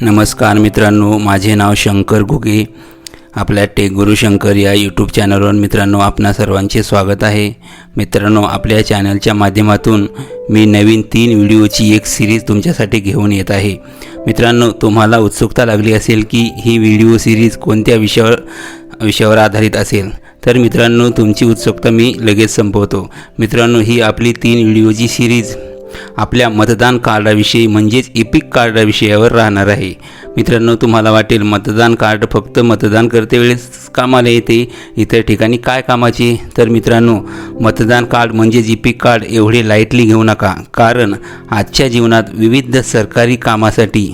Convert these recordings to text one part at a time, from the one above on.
नमस्कार मित्रांनो माझे नाव शंकर घुगे. आपल्या टेक गुरु शंकर या यूट्यूब चॅनलवर मित्रांनो आपणा सर्वांचे स्वागत आहे. मित्रांनो आपल्या चॅनलच्या माध्यमातून मी नवीन तीन व्हिडिओची एक सिरीज तुमच्यासाठी घेऊन येत आहे. मित्रांनो तुम्हाला उत्सुकता लागली असेल की ही व्हिडिओ सिरीज कोणत्या विषयावर विषयावर आधारित असेल? तर मित्रांनो तुमची उत्सुकता मी लगेच संपवतो. मित्रांनो ही आपली तीन व्हिडिओची सिरीज आपल्या मतदान कार्डाविषयी म्हणजेच इपिक कार्डा विषयावर राहणार आहे. मित्रांनो तुम्हाला वाटेल मतदान कार्ड फक्त मतदान करते वेळेस कामाला येते. इतर ठिकाणी काय कामाचे? तर मित्रांनो मतदान कार्ड म्हणजेच इपिक कार्ड एवढे लाईटली घेऊ नका. कारण आजच्या जीवनात विविध सरकारी कामासाठी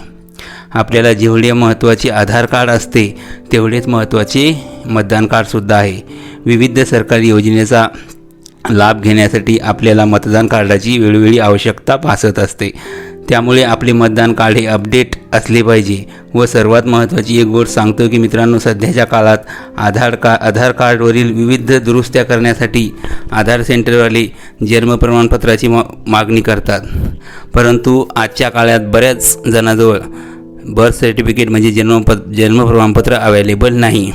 आपल्याला जेवढे महत्त्वाचे आधार कार्ड असते तेवढेच महत्त्वाचे मतदान कार्डसुद्धा आहे. विविध सरकारी योजनेचा लाभ घेण्यासाठी आपल्याला मतदान कार्डाची वेळोवेळी आवश्यकता भासत असते. त्यामुळे आपले मतदान कार्ड हे अपडेट असले पाहिजे. व सर्वात महत्त्वाची एक गोष्ट सांगतो की मित्रांनो सध्याच्या काळात आधार का आधार कार्डवरील विविध दुरुस्त्या करण्यासाठी आधार सेंटरवाले जन्म प्रमाणपत्राची मा मागणी करतात. परंतु आजच्या काळात बऱ्याच जणाजवळ बर्थ सर्टिफिकेट म्हणजे जन्म जन्म प्रमाणपत्र अवेलेबल नाही.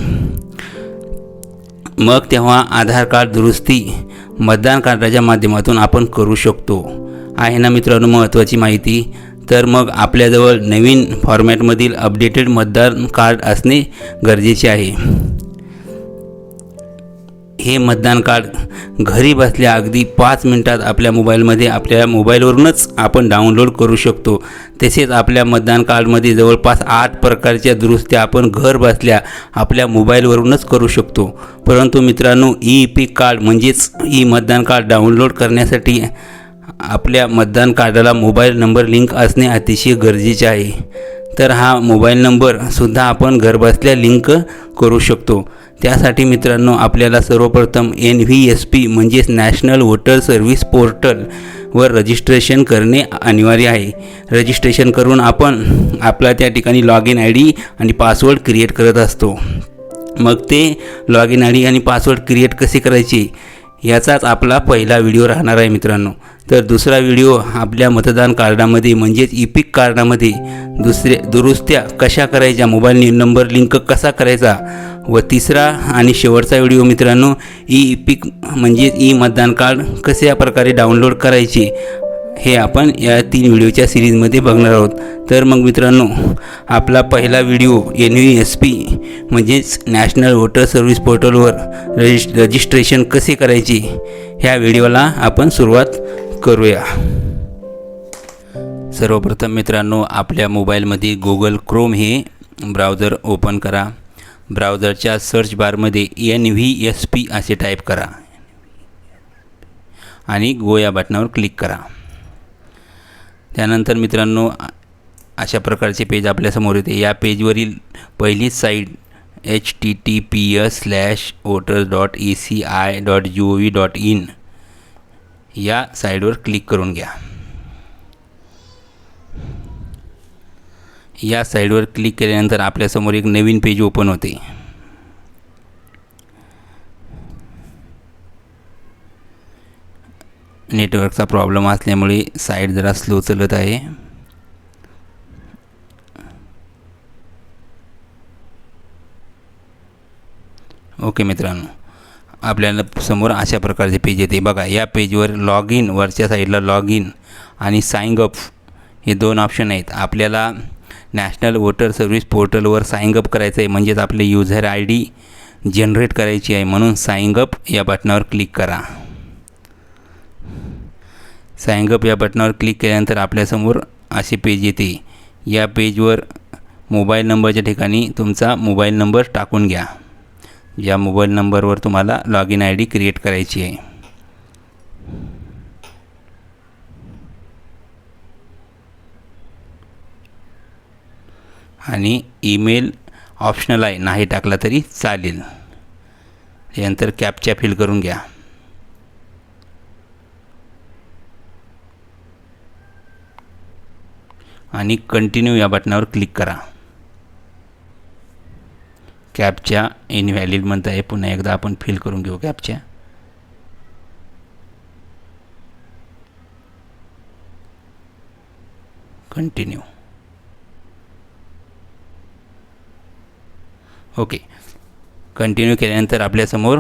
मग तेव्हा आधार कार्ड दुरुस्ती मतदान कार्डाच्या माध्यमातून आपण करू शकतो. आहे ना मित्रांनो महत्त्वाची माहिती? तर मग आपल्याजवळ नवीन फॉर्मॅटमधील अपडेटेड मतदान कार्ड असणे गरजेचे आहे. हे मतदान कार्ड घरी बसल्या अगदी पाच मिनटात आपल्या मोबाईलमध्ये आपल्या मोबाईलवरूनच आपण डाउनलोड करू शकतो. तसेच आपल्या मतदान कार्डमध्ये जवळपास आठ प्रकारच्या दुरुस्त्या आपण घर बसल्या आपल्या मोबाईलवरूनच करू शकतो. परंतु मित्रांनो ई पी कार्ड म्हणजेच ई मतदान कार्ड डाउनलोड करण्यासाठी आपल्या मतदान कार्डाला मोबाईल नंबर लिंक असणे अतिशय गरजेचे आहे. तर हा मोबाईल नंबरसुद्धा आपण घरबसल्या लिंक करू शकतो. त्यासाठी मित्रांनो आपल्याला सर्वप्रथम एन व्ही एस पी म्हणजेच नॅशनल वोटर सर्व्हिस पोर्टल वर रजिस्ट्रेशन करणे अनिवार्य आहे. रजिस्ट्रेशन करून आपण आपला त्या ठिकाणी लॉग इन आय डी आणि पासवर्ड क्रिएट करत असतो. मग ते लॉग इन आय डी आणि पासवर्ड क्रिएट कसे करायचे याचाच आपला पहिला व्हिडिओ राहणार आहे मित्रांनो. तर दुसरा व्हिडिओ आपल्या मतदान कार्डामध्ये म्हणजेच इपिक कार्डामध्ये. दुसरे दुरुस्त्या कशा करायच्या? मोबाईल नंबर लिंक कसा करायचा? व तिसरा आणि शेवटचा व्हिडिओ मित्रांनो ई इपिक म्हणजेच ई मतदान कार्ड कशा प्रकारे डाउनलोड करायचे? हे आपण या तीन व्हिडिओच्या सिरीजमध्ये बघणार आहोत. तर मग मित्रांनो आपला पहिला video N V S P म्हणजेच नॅशनल वोटर सर्व्हिस पोर्टलवर रजिस् रजिस्ट्रेशन कसे करायचे? ह्या व्हिडिओला आपण सुरुवात करूया. सर्वप्रथम मित्रांनो आपल्या मोबाईलमध्ये गुगल क्रोम हे ब्राउझर ओपन करा. ब्राउझरच्या सर्च बारमध्ये एन व्ही एस पी असे टाईप करा. आणि गो या बटनावर क्लिक करा. त्यानंतर मित्रांनो अशा प्रकारचे पेज आपल्यासमोर येते. या पेजवरील पहिली site H T T P S slash voters dot E C I dot G O V dot in या साईडवर क्लिक करून घ्या. या साईडवर क्लिक केल्यानंतर आपल्यासमोर एक नवीन पेज ओपन होते. नेटवर्कचा प्रॉब्लेम असल्यामुळे साईट जरा स्लो चालत आहे. ओके मित्रांनो आपल्याला समोर अशा प्रकारचे पेज येते. बघा या पेजवर लॉग इन वरच्या साईडला लॉग इन आणि साईन अप हे दोन ऑप्शन आहेत. आपल्याला नॅशनल वोटर सर्व्हिस पोर्टलवर साईन अप करायचं आहे म्हणजेच आपले युजर आय डी जनरेट करायची आहे. म्हणून साईन अप या बटनावर क्लिक करा. साईन अप या बटनावर क्लिक केल्यानंतर आपल्यासमोर असे पेज येते. या पेजवर मोबाईल नंबरच्या ठिकाणी तुमचा मोबाईल नंबर टाकून घ्या. या मोबाईल नंबरवर तुम्हाला log in I D create करायची आहे. आणि ईमेल ऑप्शनल आहे नाही टाकला तरी चालेल. त्यानंतर कॅपच्या फिल करून घ्या. आणि कंटिन्यू या बटनावर क्लिक करा. कॅपच्या इनव्हॅलिड म्हणता आहे पुन्हा एकदा आपण फिल करून घेऊ कॅपच्या कंटिन्यू ओके कंटिन्यू केल्यानंतर आपल्यासमोर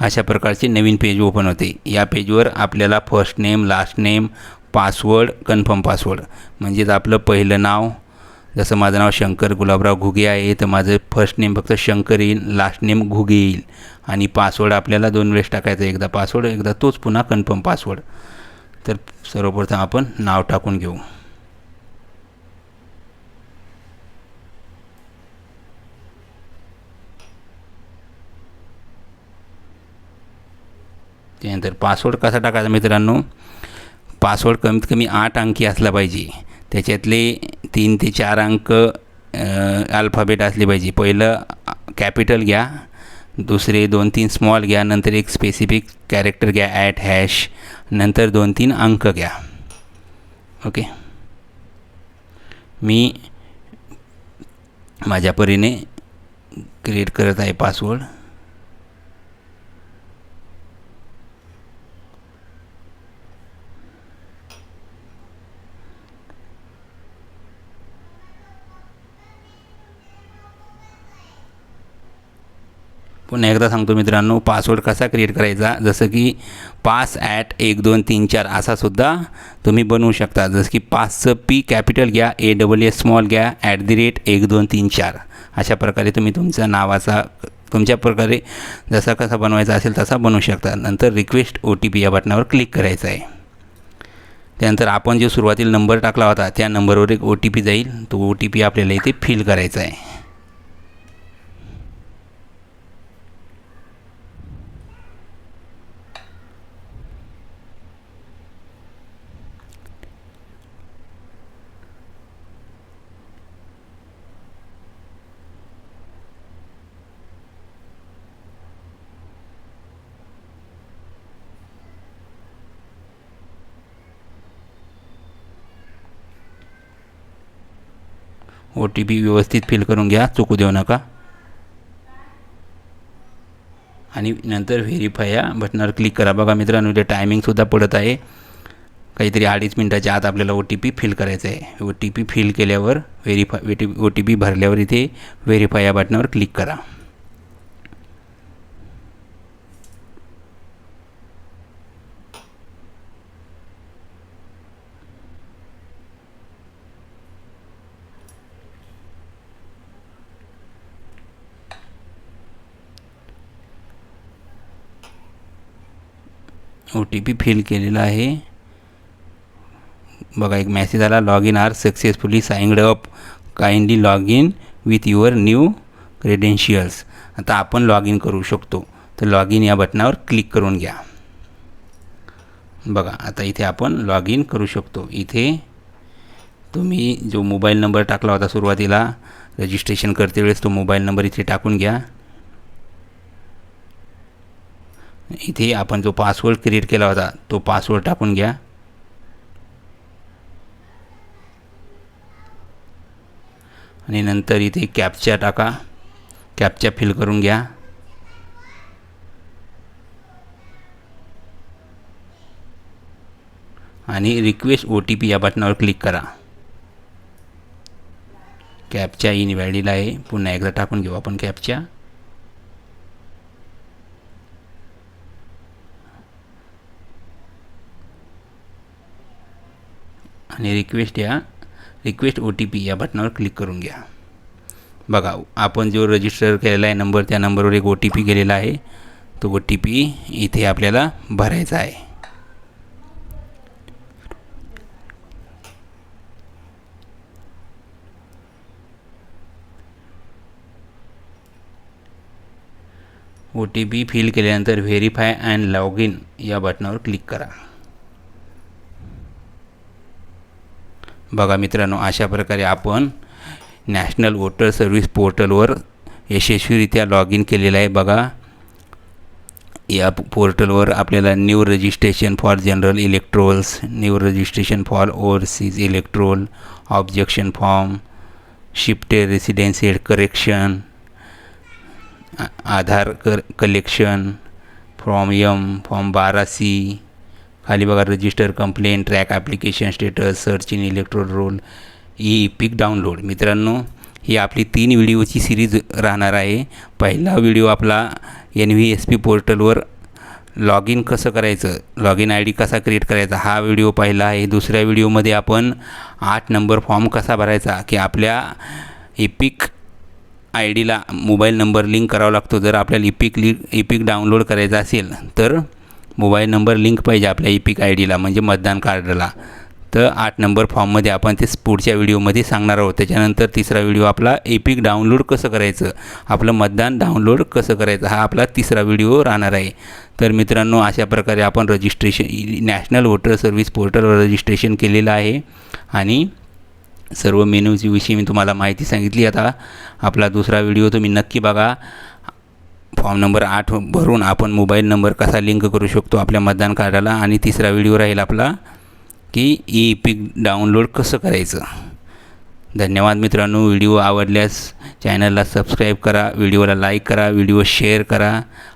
अशा प्रकारचे नवीन पेज ओपन होते. या पेजवर आपल्याला first name last name password confirm password म्हणजेच आपलं पहिलं नाव जसं माझं नाव शंकर गुलाबराव घुगे आहे तर माझं फर्स्ट नेम फक्त शंकर येईल लास्ट नेम घुगे येईल. आणि पासवर्ड आपल्याला दोन वेळेस टाकायचा एकदा पासवर्ड एकदा तोच पुन्हा कन्फर्म पासवर्ड तर सर्वप्रथम आपण नाव टाकून घेऊ. त्यानंतर पासवर्ड कसा टाकायचा मित्रांनो? पासवर्ड कमीत कमी आठ अंकी असला पाहिजे. त्याच्यातले तीन ते चार अंक अल्फाबेट असले पाहिजे. पहिलं कॅपिटल घ्या. दुसरे दोन तीन स्मॉल घ्या. नंतर एक स्पेसिफिक कॅरेक्टर घ्या. ॲट हॅश नंतर दोन तीन अंक घ्या. ओके मी माझ्या परीने क्रिएट करत आहे पासवर्ड पुन्हा एकदा सांगतो मित्रांनो पासवर्ड कसा क्रिएट करायचा? जसं की पास ॲट एक दोन तीन चार असासुद्धा तुम्ही बनवू शकता. जसं की पासचं पी कॅपिटल घ्या ए डबल एस स्मॉल घ्या ॲट दी रेट एक दोन तीन चार. अशा प्रकारे तुम्ही तुमचा नावाचा तुमच्या प्रकारे जसा कसा बनवायचा असेल तसा बनवू शकता. नंतर रिक्वेस्ट ओ टी पी या बटनावर क्लिक करायचं आहे. त्यानंतर आपण जो सुरुवातीला नंबर टाकला होता त्या नंबरवर एक ओ टी पी जाईल. तो ओ टी पी आपल्याला इथे फिल करायचा आहे. ओ टी पी व्यवस्थित फिल करून घ्या चुकू देऊ नका. आणि नंतर व्हेरीफाय या बटनावर क्लिक करा. बघा मित्रांनो इथे टायमिंगसुद्धा पडत आहे. काहीतरी अडीच मिनटाच्या आत आपल्याला ओ टी पी फिल करायचं आहे. ओ टी पी फिल केल्यावर व्हेरीफाय ओ टी पी भरल्यावर इथे व्हेरीफाय या बटनावर क्लिक करा. ओ टी पी फिल केलेला आहे. बघा एक मॅसेज आला log in are successfully signed up kindly log in with your new credentials आता आपण लॉग इन करू शकतो. तर लॉग इन या बटनावर क्लिक करून घ्या. बघा आता इथे आपण लॉग इन करू शकतो. इथे तुम्ही जो मोबाईल नंबर टाकला होता सुरुवातीला रजिस्ट्रेशन करते वेळेस तो मोबाईल नंबर इथे टाकून घ्या. इथे आपण जो पासवर्ड क्रिएट केला होता तो पासवर्ड टाकून घ्या. आणि नंतर इथे कॅपच्या टाका. कॅपच्या फिल करून घ्या. आणि रिक्वेस्ट ओ टी पी या बटनावर क्लिक करा. कॅपच्या इनव्हॅलिड आहे. पुन्हा एकदा टाकून घेऊ आपण कॅपच्या आणि रिक्वेस्ट या रिक्वेस्ट ओ टी पी या बटनावर क्लिक करून घ्या बघा, आपण जो रजिस्टर केलेला आहे नंबर त्या नंबरवर एक ओ टी पी गेलेला आहे. तो ओ टी पी इथे आपल्याला भरायचा आहे. ओ टी पी फिल केल्यानंतर व्हेरीफाय अँड लॉग इन या बटनावर क्लिक करा. बघा मित्रांनो अशा प्रकारे आपण नॅशनल वोटर सर्व्हिस पोर्टलवर यशस्वीरित्या लॉग इन केलेलं आहे बघा. या पोर्टलवर आपल्याला new registration for general electorals new registration for overseas electoral objection form shifted residential correction Aadhaar कर कलेक्शन फॉर्म यम फॉर्म बारा सी खाली बघा register complaint track application status search in electoral roll EPIC download मित्रांनो ही आपली तीन व्हिडिओची series राहणार आहे. पहिला व्हिडिओ आपला एन व्ही एस पी पोर्टलवर लॉग इन कसं करायचं लॉग इन आय डी कसा क्रिएट करायचा हा व्हिडिओ पहिला आहे. दुसऱ्या व्हिडिओमध्ये आपण आठ नंबर फॉर्म कसा भरायचा की आपल्या इपिक आय डीला मोबाईल नंबर लिंक करावा लागतो. जर आपल्याला इपिक लि इपिक डाउनलोड करायचा असेल तर मोबाईल नंबर लिंक पाहिजे आपल्या इपिक आय डीला म्हणजे मतदान कार्डला. तर आठ नंबर फॉर्ममध्ये आपण ते पुढच्या व्हिडिओमध्ये सांगणार आहोत. त्याच्यानंतर तिसरा व्हिडिओ आपला एपिक डाउनलोड कसं करायचं? आपलं मतदान डाउनलोड कसं करायचं? हा आपला तिसरा व्हिडिओ राहणार आहे. तर मित्रांनो अशा प्रकारे आपण रजिस्ट्रेशन नॅशनल वोटर सर्व्हिस पोर्टलवर रजिस्ट्रेशन केलेलं आहे. आणि सर्व मेन्यूजविषयी मी तुम्हाला माहिती सांगितली. आता आपला दुसरा व्हिडिओ तुम्ही नक्की बघा. फॉर्म नंबर आठ भरून आपण मोबाईल नंबर कसा लिंक करू शकतो आपल्या मतदान कार्डाला? आणि तिसरा व्हिडिओ राहील आपला की ई पिक डाउनलोड कसं करायचं? धन्यवाद मित्रांनो. व्हिडिओ आवडल्यास चॅनलला सबस्क्राईब करा व्हिडिओला लाईक करा व्हिडिओ शेअर करा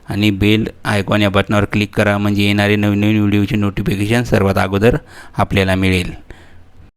आणि बेल आयकॉन या बटनावर क्लिक करा. म्हणजे येणारे नवीन नवीन व्हिडिओचे नोटिफिकेशन सर्वात अगोदर आपल्याला मिळेल.